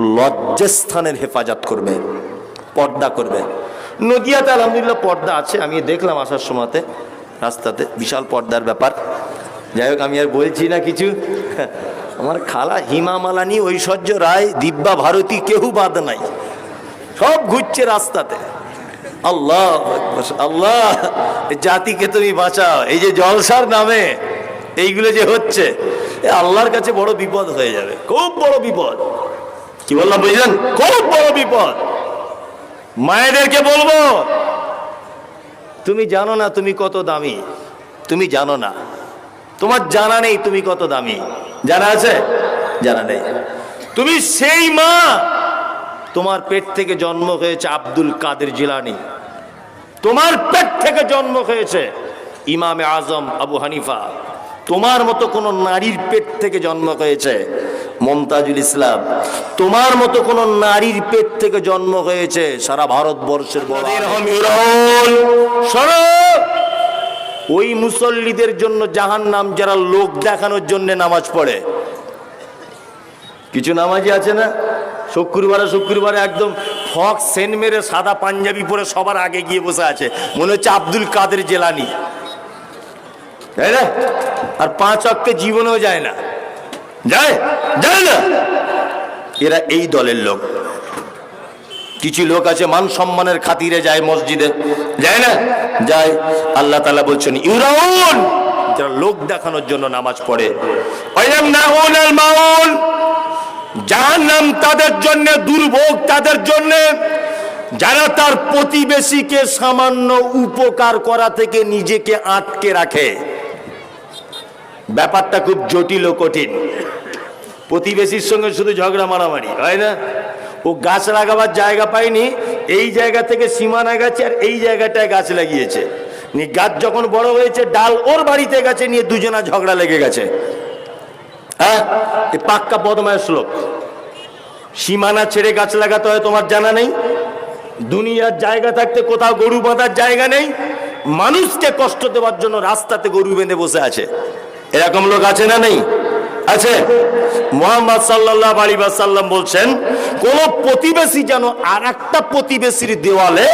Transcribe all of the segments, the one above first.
লজ্জাস্থানের হেফাজত করবে, পর্দা করবে। নদিয়াতে আলহামদুলিল্লাহ পর্দা আছে, আমি দেখলাম আসার সময়তে, রাস্তাতে বিশাল পর্দার ব্যাপার। যাই হোক, আমি আর বলছি না কিছু। আমার খালা হিমা মালানি ঐশ্বর্য রায়, দিব্যা ভারতী কেউ বাদ নাই। সব ঘুরছে রাস্তাতে। আল্লাহ আল্লাহ জাতিকে তুমি বাঁচাও। এই যে জলসার নামে, এইগুলো যে হচ্ছে আল্লাহর কাছে বড় বিপদ হয়ে যাবে। খুব বড় বিপদ। কি বললাম বুঝলেন? খুব বড় বিপদ। মায়েদেরকে বলব, তুমি জানো না তুমি কত দামি। তুমি জানো না। তোমার জানা নেই তুমি কত দামি। জানা আছে? জানা নেই। তুমি সেই মা। তোমার পেট থেকে জন্ম হয়েছে আব্দুল কাদের জিলানি। তোমার পেট থেকে জন্ম হয়েছে ইমামে আজম আবু হানিফা। তোমার মতো কোন নারীর পেট থেকে জন্ম হয়েছে মমতাজুল ইসলাম তোমার মতো কোন নারীর পেট থেকে জন্ম হয়েছে সারা ভারতবর্ষের ওই মুসল্লিদের জন্য জাহান নাম যারা লোক দেখানোর জন্য নামাজ পড়ে। কিছু নামাজি আছে না? শুক্রবারে শুক্রবারে একদম ফক সেন মেরে সাদা পাঞ্জাবি পরে সবার আগে গিয়ে বসে আছে। মনে হচ্ছে আব্দুল কাদের জেলানি। তাই না? আর পাঁচ অক্টে জীবনেও যায় না। যায় যায় না। এরা এই দলের লোক। কিছু লোক আছে, মান সম্মানের খাতিরে যায় মসজিদে। যায় না? যায়। আল্লাহ তালা বলছেন, ইউরাউন! যারা লোক দেখানোর জন্য নামাজ পড়ে। মাউন জাহান্নাম তাদের জন্য, দুর্ভোগ তাদের জন্য। যারা তার প্রতিবেশীকে সামান্য উপকার করা থেকে নিজেকে আটকে রাখে। ব্যাপারটা খুব জটিল ও কঠিন। প্রতিবেশীর সঙ্গে শুধু ঝগড়া মারামারি, হয় না? ও গাছ লাগাবার জায়গা পায়নি, এই জায়গা থেকে সীমানা গেছে আর এই জায়গাটায় গাছ লাগিয়েছে। গাছ যখন বড় হয়েছে, ডাল ওর বাড়িতে গেছে, নিয়ে দুজনা ঝগড়া লেগে গেছে। হ্যাঁ? পাক্কা বদমায় শ্লোক। সীমানা ছেড়ে গাছ লাগাতে হয় তোমার জানা নেই? দুনিয়ার জায়গা থাকতে কোথাও গরু বাঁধার জায়গা নেই? মানুষকে কষ্ট দেওয়ার জন্য রাস্তাতে গরু বেঁধে বসে আছে। এরকম লোক আছে না নেই? আছে? মোহাম্মদ সাল্লাহ আলী সাল্লাম বলছেন, কোন প্রতিবেশী যেন আর একটা প্রতিবেশীর দেওয়ালে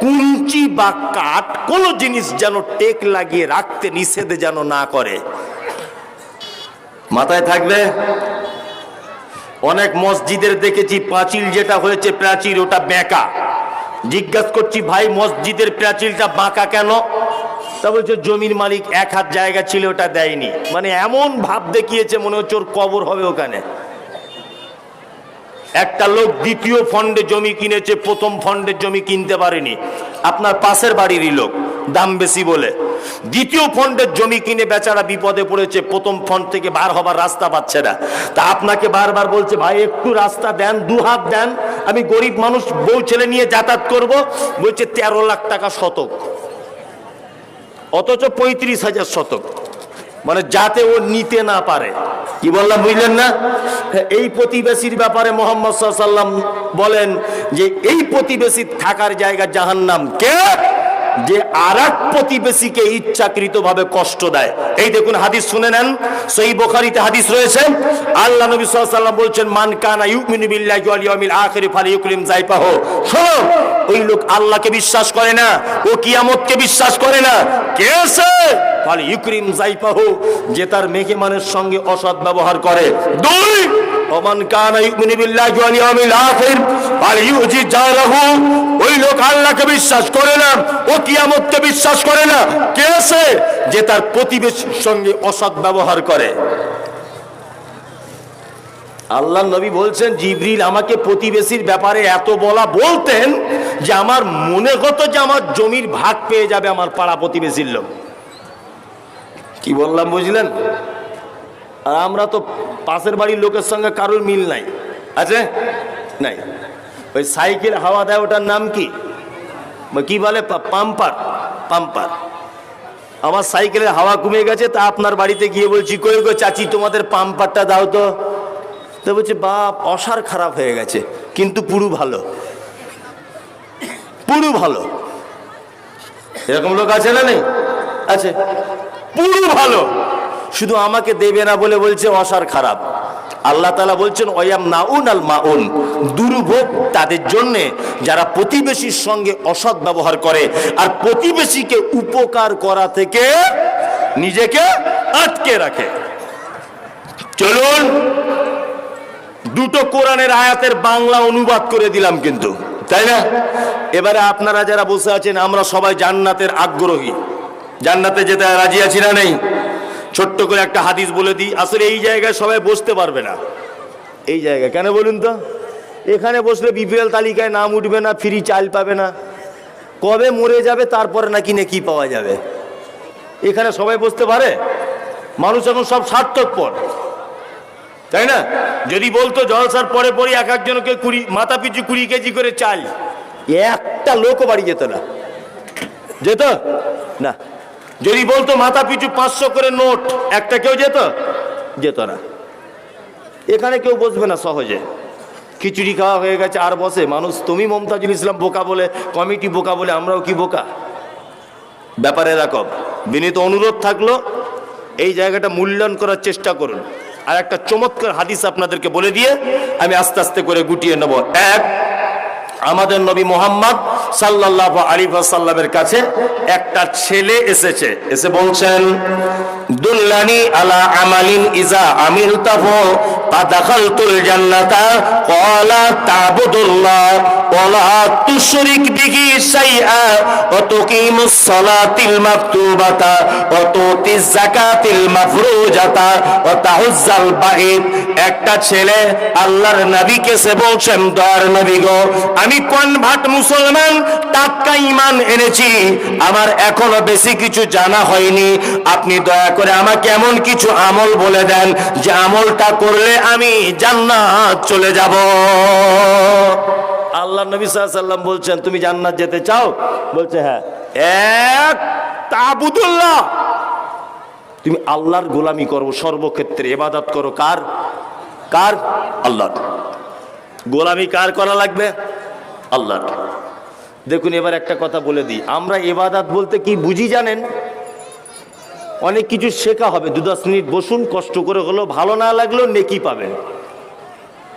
কুঞ্চি বা কাঠ, কোন জিনিস যেন টেক লাগিয়ে রাখতে নিষেধ যেন না করে। মাথায় থাকবে? অনেক মসজিদের দেখেছি পাঁচিল যেটা হয়েছে প্রাচীর, ওটা বেঁকা। জিজ্ঞাসা করছি, ভাই, মসজিদের প্রাচীরটা বাঁকা কেন? তা বলছে, জমির মালিক এক হাত জায়গা ছিল, ওটা দেয়নি। মানে এমন ভাব দেখিয়েছে, মনে হচ্ছে ওর কবর হবে ওখানে। একটা লোক দ্বিতীয় ফন্ডে জমি কিনেছে, প্রথম ফন্ডের জমি কিনতে পারেনি। আপনার পাশের বাড়িরই লোক, দাম বেশি বলে। দ্বিতীয় ফন্ডের জমি কিনে বেচারা বিপদে পড়েছে, প্রথম ফন্ড থেকে বার হবার রাস্তা পাচ্ছে না। তা আপনাকে বারবার বলছে, ভাই, একটু রাস্তা দেন, দু হাত দেন। আমি গরিব মানুষ, বউ ছেলে নিয়ে যাতায়াত করব। বলছে, তেরো লাখ টাকা শতক। অথচ পঁয়ত্রিশ হাজার শতক। মানে যাতে ও নিতে না পারে। কি বললাম, বুঝলেন না? এই প্রতিবেশীর ব্যাপারে মোহাম্মদ সাল্লাম বলেন যে, এই প্রতিবেশী থাকার জায়গা জাহান্নাম। কে? যে আর প্রতিবেশীকে ইচ্ছাকৃত ভাবে কষ্ট দেয়। এই দেখুন হাদিস শুনে নেন। সেই বোখারিতে হাদিস রয়েছে, আল্লাহ নবী সাল্লাম বলছেন, মান কানা ইউমিনু বিল্লাহি ওয়াল ইয়াউমিল আখির ফালিইউকরিম যাইপাহু শোনো, ওই লোক আল্লাহকে বিশ্বাস করে না, ও কিয়ামতকে বিশ্বাস করে না। কে সে? ফালি ইউক্রিম যাইপাহু যে তার মেঘে মানের সঙ্গে অসৎ ব্যবহার করে। দুই, ওমান কানা ইউমিনু বিল্লাহি ওয়াল ইয়াউমিল আখির ফালিইউজি জারাহু। ওই লোক আল্লাহকে বিশ্বাস করে না, ও কিয়ামতকে বিশ্বাস করে না। কে সে? যে তার প্রতিবেশীর সঙ্গে অসৎ ব্যবহার করে। আল্লাহ নবী বলছেন, জিবরিল, আমাকে প্রতিবেশীর ব্যাপারে এত বলা বলতেন যে আমার মনে হতো যে আমার জমির ভাগ পেয়ে যাবে আমার পাড়া প্রতিবেশীর লোক। কি বললাম, বুঝলেন? আর আমরা তো পাশের বাড়ির লোকের সঙ্গে কারোর মিল নাই। আছে? নাই। ওই সাইকেল হাওয়া দেয়, ওটার নাম কি? কি বলে? Pumper pumper. আমার সাইকেলের হাওয়া কমে গেছে, তা আপনার বাড়িতে গিয়ে বলছি, কই গো চাচি, তোমাদের পাম্পারটা দাও তো। তো বলছে, বাপ, অসার খারাপ হয়ে গেছে, কিন্তু পুরু ভালো। পুরু ভালো। এরকম লোক আছে না নেই? আছে। পুরু ভালো। শুধু আমাকে দেবে না বলে বলছে, অসার খারাপ। আল্লাহ তালা বলছেন ওয়াম নাউন আল মাউন দুর্ভোগ তাদের জন্যে যারা প্রতিবেশীর সঙ্গে অসৎ ব্যবহার করে আর প্রতিবেশীকে উপকার করা থেকে নিজেকে আটকে রাখে। চলুন, দুটো কোরআনের আয়াতের বাংলা অনুবাদ করে দিলাম কিন্তু, তাই না? এবারে আপনারা যারা বসে আছেন, আমরা সবাই জান্নাতের আগ্রহী। জান্নাতে যেতে রাজি আছি না নেই? ছোট্ট করে একটা হাদিস বলে দিই, আসলে এই জায়গায় সবাই বসতে পারবে না। এই জায়গায়, কেন বলুন তো? এখানে বসলে বিপিএল তালিকায় নাম উঠবে না ফ্রি চাল পাবে না। কবে মরে যাবে, তারপরে নাকি কি পাওয়া যাবে। এখানে সবাই বসতে পারে? মানুষ এখন সব সার্থকপর তাই না? যদি বলতো জলসার পরে পরে এক একজনকে কুড়ি, মাথা পিছু কুড়ি কেজি করে চাল। একটা লোকও বাড়ি যেত না। যেত? না। যদি বলতো মাথা পিছু পাঁচশো করে নোট, একটা কেউ যেত? যেত না। এখানে কেউ বসবে না সহজে। খিচুড়ি খাওয়া হয়ে গেছে, আর বসে। মানুষ, তুমি মমতাজুল ইসলাম বোকা বলে, কমিটি বোকা বলে, আমরাও কি বোকা? ব্যাপারে এরকম বিনীত অনুরোধ থাকল, এই জায়গাটা মূল্যায়ন করার চেষ্টা করুন। আর একটা চমৎকার হাদিস আপনাদেরকে বলে দিয়ে, আমি আস্তে আস্তে করে গুটিয়ে নেব। এক আমাদের নবী মোহাম্মদ সাল্লাহ আলী সাল্লামের কাছে একটা ছেলে এসেছে। এসে বলছেন, দুল্লানি আলা আমালিন ইজা জান্নাতা ক্বালা তাবুদুল্লাহ ওয়ালা তুশরিক বিহি শাইআ ওয়া তুকিমুস সালাতিল মাকতুবাতা ওয়া তুতিজ যাকাতিল মাফরুজাতা ওয়া তাহুজ্জাল বাঈদ। একটা ছেলে আল্লাহর নবীকে সে বলছেন, দয়ার নবী গো, আমি কনভার্ট মুসলমান টাক্কা ইমান এনেছি। আমার এখনও বেশি কিছু জানা হয়নি। আপনি দয়া করে আমাকে এমন কিছু আমল বলে দেন যে আমলটা করলে আমি জান্নাত চলে যাব। আল্লাহ নবী সাল্লাম বলছেন তুমি জান্নাত যেতে চাও? বলছে হ্যাঁ। এক তাবুদুল্লাহ। তুমি আল্লাহর গোলামি করো সর্বক্ষেত্রে এবাদত করো। কার? কার? আল্লাহ গোলামি কার করা লাগবে? আল্লাহ দেখুন, এবার একটা কথা বলে দিই। আমরা এবাদাত বলতে কি বুঝি জানেন? অনেক কিছু শেখা হবে। দু দশ মিনিট বসুন, কষ্ট করে হলো ভালো না লাগলেও নেকি পাবেন।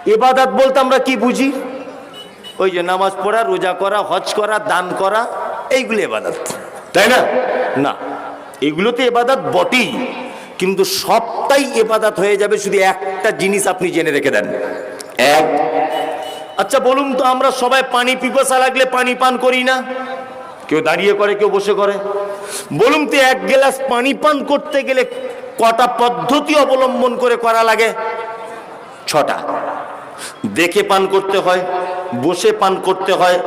এবাদাত বলতে আমরা কি বুঝি? ওই যে নামাজ পড়া, রোজা করা, হজ করা, দান করা, এইগুলো এবাদাত তাই না? না। এগুলো তো এবাদাত বটেই। কিন্তু সবটাই এবাদাত হয়ে যাবে শুধু একটা জিনিস আপনি জেনে রেখে দেন। এক আচ্ছা বলুন তো আমরা সবাই পানি পিপাসা লাগলে পানি পান করি না? কেউ দাঁড়িয়ে করে, কেউ বসে করে। বলুন তো, এক গ্লাস পানি পান করতে গেলে কটা পদ্ধতি অবলম্বন করে করা লাগে? ছটা। দেখে পান করতে হয়, বসে পান করতে হয়,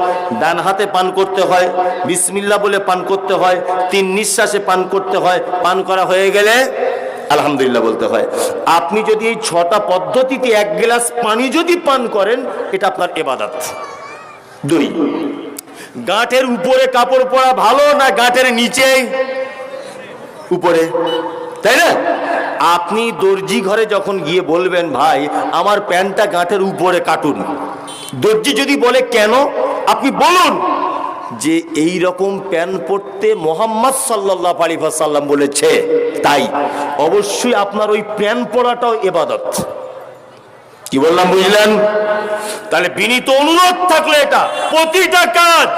ডান হাতে পান করতে হয় বিসমিল্লা বলে পান করতে হয়, তিন নিঃশ্বাসে পান করতে হয়, পান করা হয়ে গেলে আলহামদুলিল্লাহ বলতে হয়। আপনি যদি এই ছটা পদ্ধতিতে এক গ্লাস পানি যদি পান করেন, এটা আপনার এবাদাত। দুই, গাঁটের উপরে কাপড় পরা ভালো না গাঁটের নিচে? উপরে। তাই না? আপনি দর্জি ঘরে যখন গিয়ে বলবেন, ভাই, আমার প্যান্টটা গাঁটের উপরে কাটুন। দর্জি যদি বলে, কেন? আপনি বলুন। যে এই রকম প্যান্ট পরতে মোহাম্মদ সাল্লাহ আলী সাল্লাম বলেছে, তাই অবশ্যই আপনার ওই প্যান্ট পরাটাও এবাদত কি বললাম, বুঝলেন? তাহলে বিনীত অনুরোধ থাকলে এটা, প্রতিটা কাজ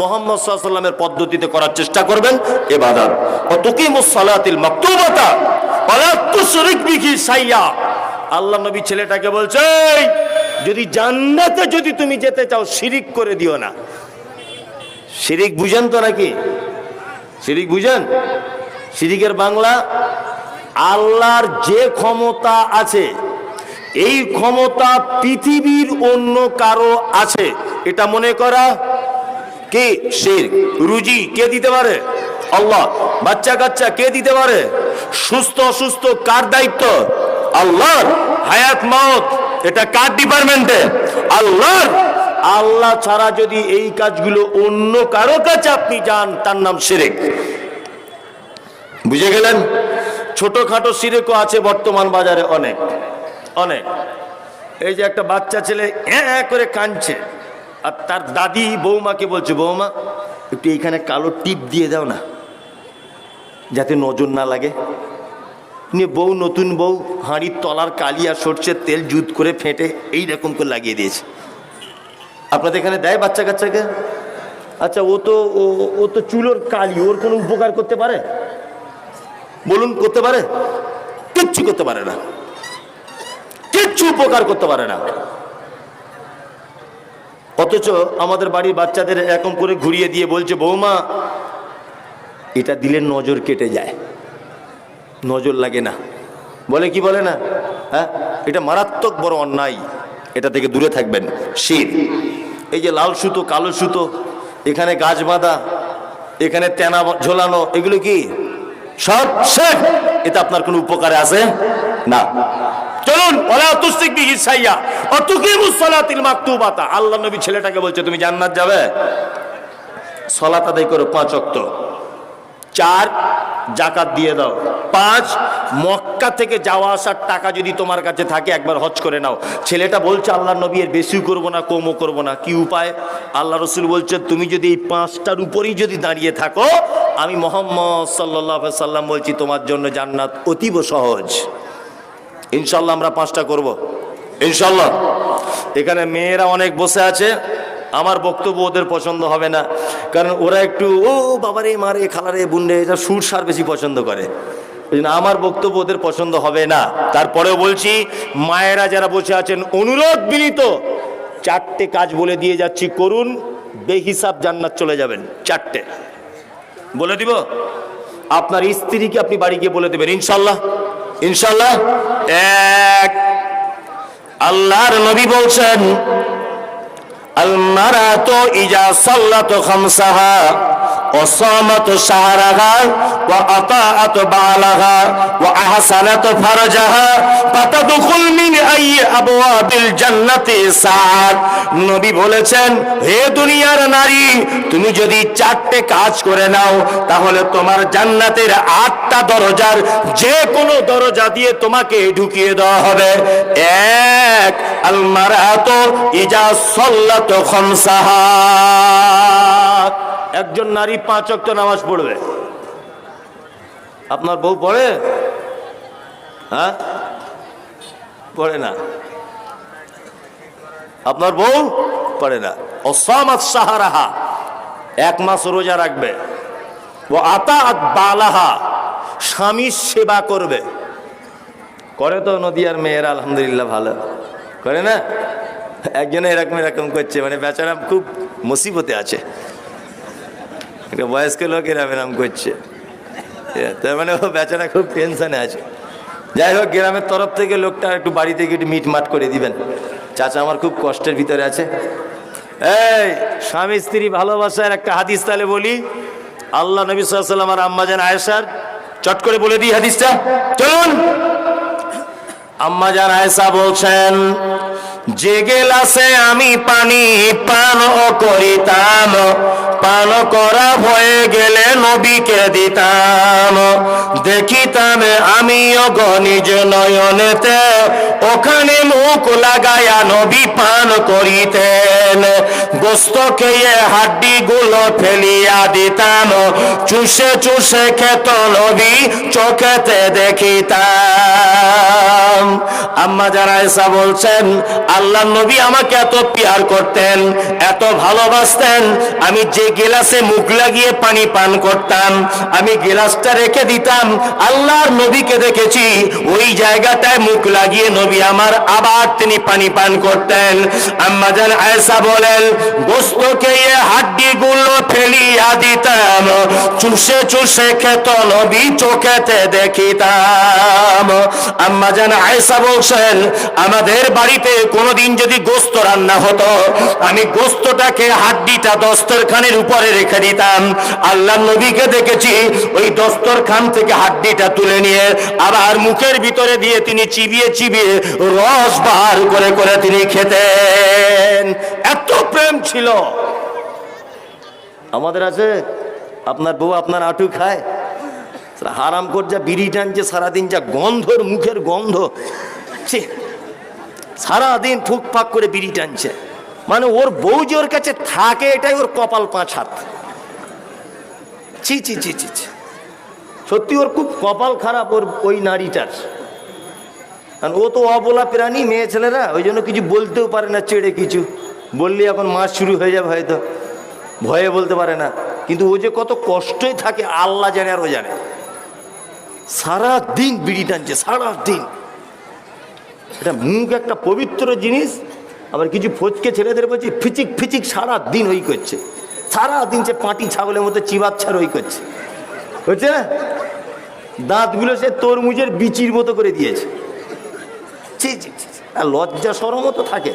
মোহাম্মদ সাল্লামের পদ্ধতিতে করার চেষ্টা করবেন এবাদত অতকিমুস সালাতিল মাকতুবাতা, ওয়ালা তুশরিক বিহি সাইয়া আল্লাহ নবী ছেলেটাকে বলছে যদি জান্নাতে যদি তুমি যেতে চাও, শিরিক করে দিও না। শিরিক বুঝেন তো নাকি? শিরিক বুঝেন? শিরিকের বাংলা, আল্লাহর যে ক্ষমতা আছে, এই ক্ষমতা পৃথিবীর অন্য কারও আছে। এটা মনে করা কে? শির রুজি কে দিতে পারে? আল্লাহ। বাচ্চা কাচ্চা কে দিতে পারে? সুস্থ অসুস্থ কার দায়িত্ব? আল্লাহর। হায়াত মাওত এটা কার ডিপার্টমেন্টে? আল্লাহর। আল্লাহ ছাড়া যদি এই কাজগুলো অন্য কারও কাছে আপনি যান, তার নাম শিরেক। বুঝে গেলেন? ছোটখাটো সিরেকও আছে বর্তমান বাজারে অনেক অনেক। এই যে একটা বাচ্চা ছেলে হ্যাঁ হ্যাঁ করে কাঁদছে, আর তার দাদি বৌমাকে বলছে, বৌমা, একটু এইখানে কালো টিপ দিয়ে দাও না, যাতে নজর না লাগে। নিয়ে বউ, নতুন বউ, হাঁড়ির তলার কালি আর তেল জুত করে ফেটে এই রকম করে লাগিয়ে দিয়েছে। আপনাদের এখানে দেয় বাচ্চা কাচ্চাকে? আচ্ছা ও তো ও- তো চুলোর কালি ওর কোনো উপকার করতে পারে? বলুন করতে পারে? কিচ্ছু করতে পারে না। কিচ্ছু উপকার করতে পারে না। অথচ আমাদের বাড়ির বাচ্চাদের এরকম করে ঘুরিয়ে দিয়ে বলছে বৌমা এটা দিলে নজর কেটে যায়। নজর লাগে না। বলে কি বলে না? হ্যাঁ? এটা মারাত্মক বড় অন্যায়। এটা থেকে দূরে থাকবেন। শীত এই যে লাল সুতো, কালো সুতো, এখানে গাছ বাঁধা, এখানে তেনা ঝোলানো, এগুলো কি? সব শেখ এটা আপনার কোনো উপকারে আছে? না। চলুন আল্লাহ নবী ছেলেটাকে বলছে, তুমি জান্নাত যাবে? সলাত আদায় করো পাঁচ অক্ত চার জাকাত দিয়ে দাও। পাঁচ, মক্কা থেকে যাওয়া আসার টাকা যদি তোমার কাছে থাকে, একবার হজ করে নাও। ছেলেটা বলছে আল্লাহ নবী এর বেশিও করব না, কমও করব না। কি উপায়? আল্লাহ রসুল বলছে, তুমি যদি এই পাঁচটার উপরেই যদি দাঁড়িয়ে থাকো, আমি মোহাম্মদ সাল্লাহ সাল্লাম বলছি, তোমার জন্য জান্নাত অতীব সহজ। ইনশাল্লাহ আমরা পাঁচটা করব। ইনশাল্লাহ এখানে মেয়েরা অনেক বসে আছে। আমার বক্তব্য ওদের পছন্দ হবে না। কারণ ওরা একটু, ও বাবারে মারে, খালারে, বুন্ডে এটা সুর সার বেশি পছন্দ করে। আমার বক্তব্য ওদের পছন্দ হবে না। তারপরেও বলছি, মায়েরা যারা বসে আছেন, অনুরোধ বিনীত। চারটে কাজ বলে দিয়ে যাচ্ছি, করুন, বেহিসাব জান্নাত চলে যাবেন, চারটে। বলে দিব, আপনার স্ত্রীকে আপনি বাড়ি গিয়ে বলে দেবেন ইনশাল্লাহ ইনশাল্লাহ এক, আল্লাহর নবী বলছেন মারাতু ইজা সাল্লাতু খামসাহা। وصامت شهرها وأطاعت بعلها وأحسنت فرجها فتدخل من أي أبواب الجنة سعد নবী বলেছেন হে দুনিয়ার নারী তুমি যদি চারটে কাজ করে নাও তাহলে তোমার জান্নাতের আটটা দরজার যে কোনো দরজা দিয়ে তোমাকে ঢুকিয়ে দেওয়া হবে এক আলমারাত ইজা সল্লাত খমসাহা একজন নারী পাঁচ অক্ট নামাজ পড়বে। আপনার বউ পড়ে? হ্যাঁ? পড়ে না। আপনার বউ? পড়ে না। অসামাত সাহারাহা, এক মাস রোজা রাখবে। ও আতা বালাহা স্বামীর সেবা করবে। করে তো নদিয়ার মেয়েরা, আলহামদুলিল্লাহ ভালো। করে না? একজনে এরকম এরকম করছে মানে বেচারা খুব মুসিবতে আছে। একটা বয়স্ক লোক এরম এরম করছে। তার মানে ও বেচারা খুব টেনশনে আছে। যাই হোক, গ্রামের তরফ থেকে লোকটা একটু বাড়ি থেকে একটু মিট মাট করে দিবেন। চাচা আমার খুব কষ্টের ভিতরে আছে। এই, স্বামী স্ত্রী ভালোবাসার একটা হাদিস তাহলে বলি। আল্লাহ নবী সাল্লাম আর আম্মাজান আয়েশার, চট করে বলে দিই হাদিসটা। চলুন। আম্মাজান আয়েশা বলছেন যে গেলাসে আমি পানি পান করিতাম। পান করা হয়ে গেলে নবীকে দিতাম। দেখিতাম আমিও গনিজ নয়নেতে, ওখানে মুখ লাগায়া নবী পান করিতেন। গোস্ত খেয়ে হাড্ডি গুলো ফেলিয়া দিতাম। চুষে চুষে খেত নবী চোখেতে দেখিতাম। আম্মা যারা এসা বলছেন আল্লাহ নবী আমাকে এত পিয়ার করতেন, এত ভালোবাসতেন। আমি যে গেলাসে মুখ লাগিয়ে পানি পান করতাম, আমি গেলাসটা রেখে দিতাম, আল্লাহর নবীকে দেখেছি। ওই জায়গাটায় মুখ লাগিয়ে নবী আমার আবার তিনি পানি পান করতেন। আম্মা জান আয়েশা বলেন, গোস্ত গুলো ফেলিয়া দিতাম। চুষে চুষে খেত নবী চোখেতে দেখিতাম। আম্মা জান আয়েশা বলছেন, আমাদের বাড়িতে কোনোদিন যদি গোস্ত রান্না হতো, আমি গোস্তটাকে হাড্ডিটা দস্তরখানের উপরে রেখে দিতাম। আল্লাহ নবীকে দেখেছি, ওই দস্তরখান থেকে হাড্ডিটা তুলে নিয়ে আবার মুখের ভিতরে দিয়ে তিনি চিবিয়ে চিবিয়ে রস বার করে করে তিনি খেতেন। এত প্রেম ছিল। আমাদের আছে, আপনার বউ আপনার আটু খায়। হারাম কর যা বিড়ি টানছে, সারাদিন যা গন্ধর মুখের গন্ধ। সারাদিন ফুক ফাক করে বিড়ি টানছে। মানে ওর বউ যে ওর কাছে থাকে, এটাই ওর কপাল পাঁচ হাত। ছি ছি ছি ছি ছি। সত্যি ওর খুব কপাল খারাপ ওর ওই নারীটার। কারণ ও তো অবলা প্রাণী, মেয়ে ছেলেরা, ওই জন্য কিছু বলতেও পারে না চেড়ে কিছু। বললে এখন মাছ শুরু হয়ে যাবে হয়তো। ভয়ে বলতে পারে না। কিন্তু ও যে কত কষ্টই থাকে, আল্লাহ জানে আর ও জানে। সারা দিন বিড়ি টানছে সারা দিন এটা মুখ একটা পবিত্র জিনিস, আবার কিছু ফচকে ছেলেদের বলছি, ফিচিক ফিচিক সারা দিন ওই করছে। সারা দিন সে পাটি ছাগলের মতো চিবাচ্ছার ওই করছে। হচ্ছে দাঁতগুলো সে তরমুজের বিচির মতো করে দিয়েছে। লজ্জা সরমও তো থাকে।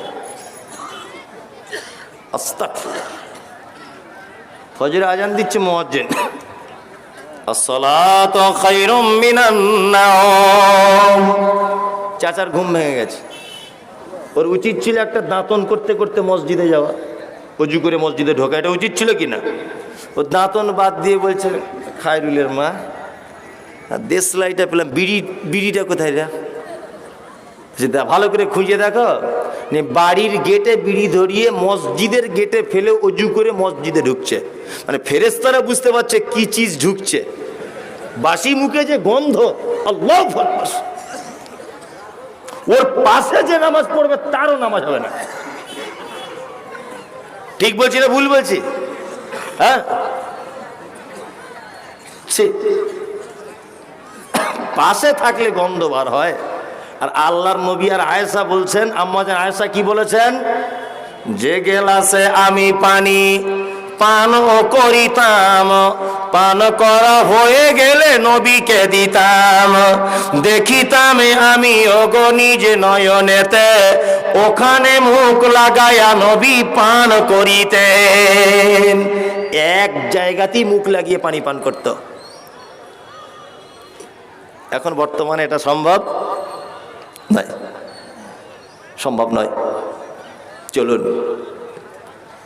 আস্তাক ফজরে আজান দিচ্ছে নাওম। চাচার ঘুম ভেঙে গেছে। ওর উচিত ছিল একটা দাঁতন করতে করতে মসজিদে যাওয়া। অজু করে মসজিদে ঢোকা। এটা উচিত ছিল কি না? ও দাঁতন বাদ দিয়ে বলছে, খায়রুলের মা দেশলাইটা পেলাম। বিড়ি, বিড়িটা কোথায় রা? ভালো করে খুঁজে দেখো। বাড়ির গেটে বিড়ি ধরিয়ে মসজিদের গেটে ফেলে অজু করে মসজিদে ঢুকছে। মানে ফেরেস্তারা বুঝতে পারছে কি চিজ ঢুকছে। বাসি মুখে যে গন্ধ। ওর পাশে যে নামাজ পড়বে, তারও নামাজ হবে না। ঠিক বলছি না ভুল বলছি? হ্যাঁ। পাশে থাকলে গন্ধ বার হয়। আর আল্লাহর নবী আর আয়েশা বলছেন আম্মাজান আয়েশা কি বলেছেন? যে গেলাসে আমি পানি পান করিতাম, পান করা হয়ে গেলে নবীকে দিতাম। দেখিতাম আমি, ওগো নিজ নয়নেতে, ওখানে মুখ লাগায়া নবী পান করিতেন। এক জায়গাতেই মুখ লাগিয়ে পানি পান করতো। এখন বর্তমানে এটা সম্ভব? নয় সম্ভব নয়। চলুন,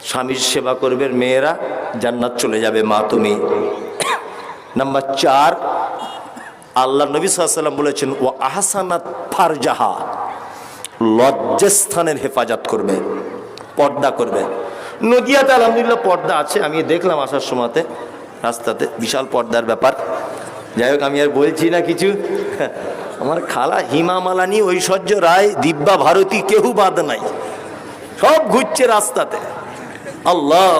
স্বামীর সেবা করবেন মেয়েরা, জান্নাত চলে যাবে মা তুমি। নাম্বার চার, আল্লাহ নবী সাল্লাম বলেছেন ও আহসানাত ফারজাহা লজ্জাস্থানের হেফাজত করবে, পর্দা করবে। নদিয়াতে আলহামদুলিল্লাহ পর্দা আছে, আমি দেখলাম আসার সময়তে, রাস্তাতে বিশাল পর্দার ব্যাপার। যাই হোক, আমি আর বলছি না কিছু। আমার খালা হিমা মালানি ঐশ্বর্য রায়, দিব্যা ভারতী কেউ বাদ নাই। সব ঘুরছে রাস্তাতে। আল্লাহ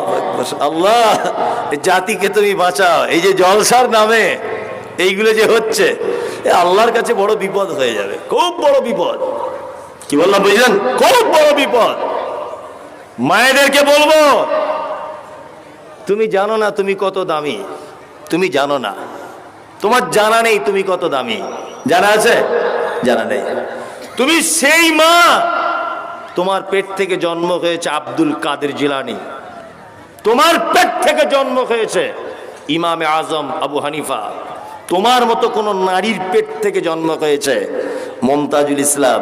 আল্লাহ জাতিকে তুমি বাঁচাও। এই যে জলসার নামে এইগুলো যে হচ্ছে আল্লাহর কাছে বড় বিপদ হয়ে যাবে। খুব বড় বিপদ। কি বললাম, বুঝলেন? খুব বড় বিপদ। মায়েদেরকে বলব, তুমি জানো না তুমি কত দামি। তুমি জানো না। তোমার জানা নেই তুমি কত দামি। জানা আছে? জানা নেই। তুমি সেই মা! তোমার পেট থেকে জন্ম হয়েছে আব্দুল কাদের জিলানি। তোমার পেট থেকে জন্ম হয়েছে ইমামে আজম আবু হানিফা। তোমার মতো কোন নারীর পেট থেকে জন্ম হয়েছে মমতাজুল ইসলাম।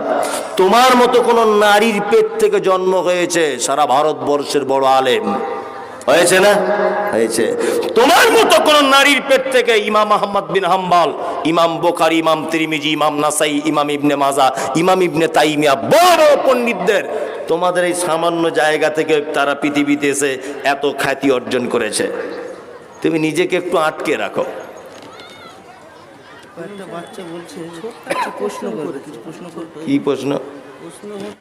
তোমার মতো কোন নারীর পেট থেকে জন্ম হয়েছে সারা ভারতবর্ষের বড় আলেম। হয়েছে না? হয়েছে। তোমার মতো কোন নারীর পেট থেকে ইমাম আহমদ বিন হাম্বাল ইমাম বোখারি ইমাম তিরিমিজি ইমাম নাসাই ইমাম ইবনে মাজা ইমাম ইবনে তাইমিয়া বড় পণ্ডিতদের তোমাদের এই সামান্য জায়গা থেকে তারা পৃথিবীতে এসে এত খ্যাতি অর্জন করেছে। তুমি নিজেকে একটু আটকে রাখো। কি প্রশ্ন?